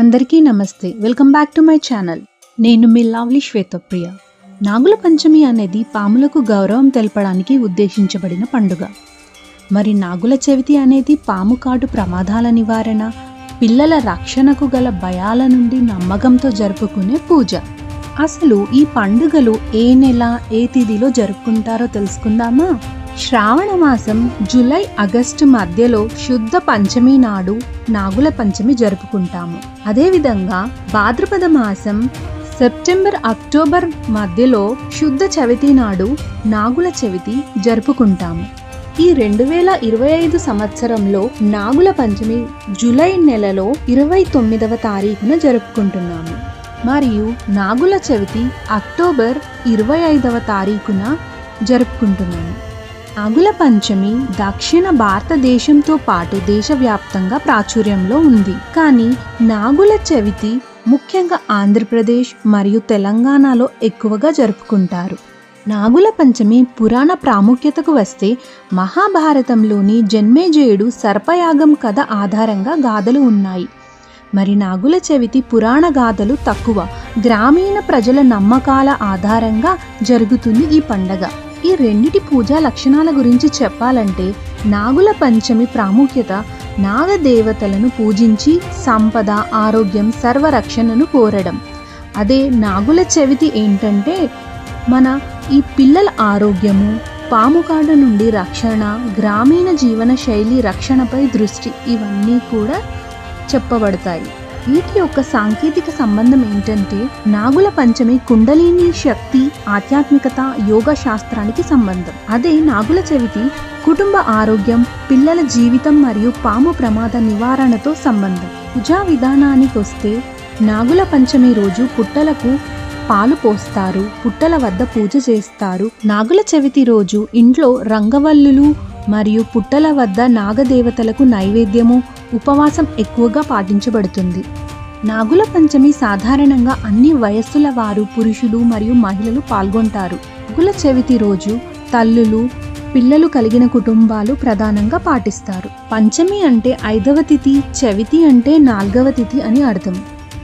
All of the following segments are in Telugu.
అందరికీ నమస్తే. Welcome back to my channel నేను మీ లవ్లీ శ్వేతప్రియ నాగుల పంచమి అనేది పాములకు గౌరవం తెలపడానికి ఉద్దేశించబడిన పండుగ. మరి నాగుల చవితి అనేది పాము కాటు ప్రమాదాల నివారణ పిల్లల రక్షణకు గల భయాల నుండి నమ్మకంతో జరుపుకునే పూజ. అసలు ఈ పండుగలు ఏ నెల ఏ తిథిలో జరుపుకుంటారో తెలుసుకుందామా? శ్రావణ మాసం జూలై ఆగస్టు మధ్యలో శుద్ధ పంచమి నాడు నాగుల పంచమి జరుపుకుంటాము. అదేవిధంగా భాద్రపద మాసం సెప్టెంబర్ అక్టోబర్ మధ్యలో శుద్ధ చవితి నాడు నాగుల చవితి జరుపుకుంటాము. ఈ రెండు వేల ఇరవై ఐదు సంవత్సరంలో నాగుల పంచమి జూలై నెలలో ఇరవై తొమ్మిదవ తారీఖున జరుపుకుంటున్నాము. మరియు నాగుల చవితి అక్టోబర్ ఇరవై ఐదవ తారీఖున జరుపుకుంటున్నాము. నాగుల పంచమి దక్షిణ భారతదేశంతో పాటు దేశవ్యాప్తంగా ప్రాచుర్యంలో ఉంది. కానీ నాగుల చవితి ముఖ్యంగా ఆంధ్రప్రదేశ్ మరియు తెలంగాణలో ఎక్కువగా జరుపుకుంటారు. నాగుల పంచమి పురాణ ప్రాముఖ్యతకు వస్తే మహాభారతంలోని జన్మేజయుడు సర్పయాగం కథ ఆధారంగా గాథలు ఉన్నాయి. మరి నాగుల చవితి పురాణ గాథలు తక్కువ. గ్రామీణ ప్రజల నమ్మకాల ఆధారంగా జరుగుతుంది ఈ పండగ. ఈ రెండిటి పూజా లక్షణాల గురించి చెప్పాలంటే నాగుల పంచమి ప్రాముఖ్యత నాగదేవతలను పూజించి సంపద ఆరోగ్యం సర్వరక్షణను కోరడం. అదే నాగుల చవితి ఏంటంటే మన ఈ పిల్లల ఆరోగ్యము పాముకాడ నుండి రక్షణ గ్రామీణ జీవన శైలి రక్షణపై దృష్టి. ఇవన్నీ కూడా చెప్పబడతాయి. వీటి యొక్క సాంకేతిక సంబంధం ఏంటంటే నాగుల పంచమి కుండలిని శక్తి ఆధ్యాత్మికత యోగ శాస్త్రానికి సంబంధం. అదే నాగుల చవితి కుటుంబ ఆరోగ్యం పిల్లల జీవితం మరియు పాము ప్రమాద నివారణతో సంబంధం. పూజా విధానానికి వస్తే నాగుల పంచమి రోజు పుట్టలకు పాలు పోస్తారు పుట్టల వద్ద పూజ చేస్తారు. నాగుల చవితి రోజు ఇంట్లో రంగవల్లులు మరియు పుట్టల వద్ద నాగదేవతలకు నైవేద్యము ఉపవాసం ఎక్కువగా పాటించబడుతుంది. నాగుల పంచమి సాధారణంగా అన్ని వయస్సుల వారు పురుషులు మరియు మహిళలు పాల్గొంటారు. నాగుల చవితి రోజు తల్లులు పిల్లలు కలిగిన కుటుంబాలు ప్రధానంగా పాటిస్తారు. పంచమి అంటే ఐదవ తిథి చవితి అంటే నాలుగవ తిథి అని అర్థం.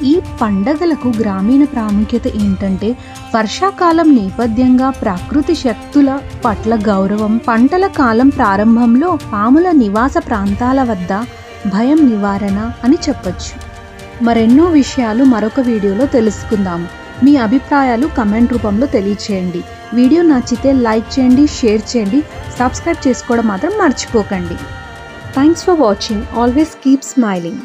ఈ పండగలకు గ్రామీణ ప్రాముఖ్యత ఏంటంటే వర్షాకాలం నేపథ్యంగా ప్రకృతి శక్తుల పట్ల గౌరవం పంటల కాలం ప్రారంభంలో పాముల నివాస ప్రాంతాల వద్ద భయం నివారణ అని చెప్పొచ్చు. మరెన్నో విషయాలు మరొక వీడియోలో తెలుసుకుందాము మీ అభిప్రాయాలు కమెంట్ రూపంలో తెలియచేయండి. వీడియో నచ్చితే లైక్ చేయండి షేర్ చేయండి సబ్స్క్రైబ్ చేసుకోవడం మాత్రం మర్చిపోకండి. Thanks for watching always keep smiling